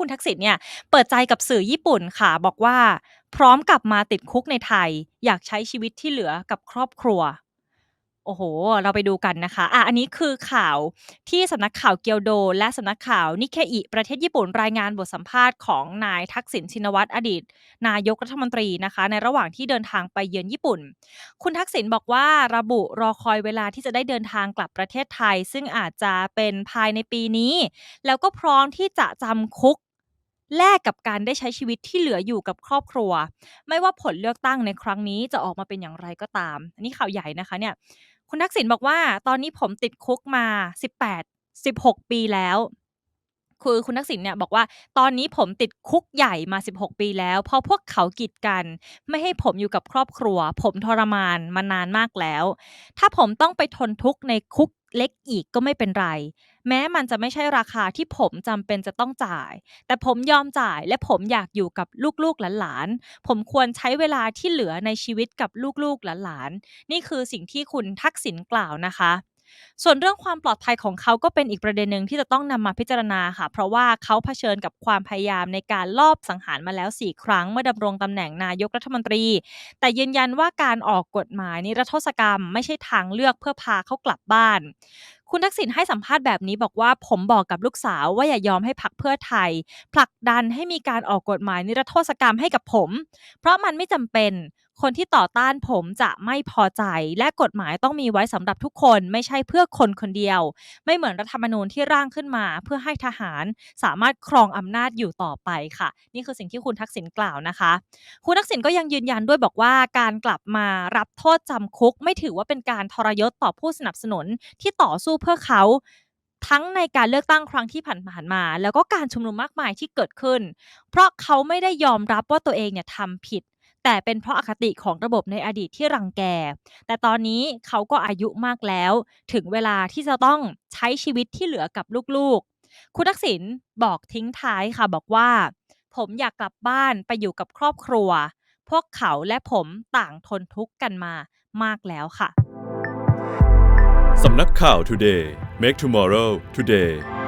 คุณทักษิณเนี่ยเปิดใจกับสื่อญี่ปุ่นค่ะ บอกว่า พร้อมกลับมาติดคุกในไทย อยากใช้ชีวิตที่เหลือกับครอบครัวโอ้โห เราไปดูกันนะคะอะอันนี้คือข่าวที่สำนักข่าวเกียวโด และสำนักข่าวนิเคอิประเทศญี่ปุ่นรายงานบทสัมภาษณ์ของนายทักษิณชินวัตรอดีต นายกรัฐมนตรีนะคะ ในระหว่างที่เดินทางไปเยือนญี่ปุ่น คุณทักษิณบอกว่าระบุรอคอยเวลาที่จะได้เดินทางกลับประเทศไทย ซึ่งอาจจะเป็นภายในปีนี้ แล้วก็พร้อมที่จะจำคุก แลกกับการได้ใช้ชีวิตที่เหลืออยู่กับครอบครัว ไม่ว่าผลเลือกตั้งในครั้งนี้จะออกมาเป็นอย่างไรก็ตาม อันนี้ข่าวใหญ่นะคะเนี่ย คุณทักษิณบอกว่า ตอนนี้ผมติดคุกมา 18 16 ปีแล้ว คือคุณทักษิณเนี่ยบอกว่า ตอนนี้ผมติดคุกใหญ่มา 16 ปีแล้ว เพราะพวกเขากีดกัน ไม่ให้ผมอยู่กับครอบครัว ผมทรมานมานานมากแล้ว ถ้าผมต้องไปทนทุกข์ในคุก เล็กอีกก็ไม่เป็นไร แม้มันจะไม่ใช่ราคาที่ผมจำเป็นจะต้องจ่าย แต่ผมยอมจ่ายและผมอยากอยู่กับลูกๆหลานๆ ผมควรใช้เวลาที่เหลือในชีวิตกับลูกๆหลานๆ นี่คือสิ่งที่คุณทักษิณกล่าวนะคะ ส่วนเรื่องความปลอดภัยของเขาก็เป็นอีกประเด็นหนึ่งที่จะต้องนำมาพิจารณาค่ะ เพราะว่าเขาเผชิญกับความพยายามในการลอบสังหารมาแล้ว 4 ครั้งเมื่อดำรงตำแหน่งนายกรัฐมนตรี แต่ยืนยันว่าการออกกฎหมายนิรโทษกรรม ไม่ใช่ทางเลือกเพื่อพาเขากลับบ้านคุณทักษิณให้สัมภาษณ์แบบนี้บอกว่าผมบอกกับลูกสาวว่าอย่ายอมให้พักเพื่อไทย ผลักดันให้มีการออกกฎหมายนิรโทษกรรมให้กับผม เพราะมันไม่จำเป็น คนที่ต่อต้านผมจะไม่พอใจ และกฎหมายต้องมีไว้สำหรับทุกคนไม่ใช่เพื่อคนคนเดียว ไม่เหมือนรัฐธรรมนูญที่ร่างขึ้นมา เพื่อให้ทหารสามารถครองอำนาจอยู่ต่อไปค่ะ นี่คือสิ่งที่คุณทักษิณกล่าวนะคะ คุณทักษิณก็ยังยืนยันด้วยบอกว่าการกลับมารับโทษจำคุก ไม่ถือว่าเป็นการทรยศต่อผู้สนับสนุนที่ต่อสู้เพื่อเขาทั้งในการเลือกตั้งครั้งที่ผ่านมา แล้วก็การชุมนุมมากมายที่เกิดขึ้น เพราะเขาไม่ได้ยอมรับว่าตัวเองเนี่ยทำผิด แต่เป็นเพราะอคติของระบบในอดีตที่รังแก แต่ตอนนี้เขาก็อายุมากแล้ว ถึงเวลาที่จะต้องใช้ชีวิตที่เหลือกับลูกๆ คุณทักษิณบอกทิ้งท้ายค่ะบอกว่า ผมอยากกลับบ้านไปอยู่กับครอบครัว พวกเขาและผมต่างทนทุกข์กันมามากแล้วค่ะ สำนักข่าว Today Make Tomorrow Today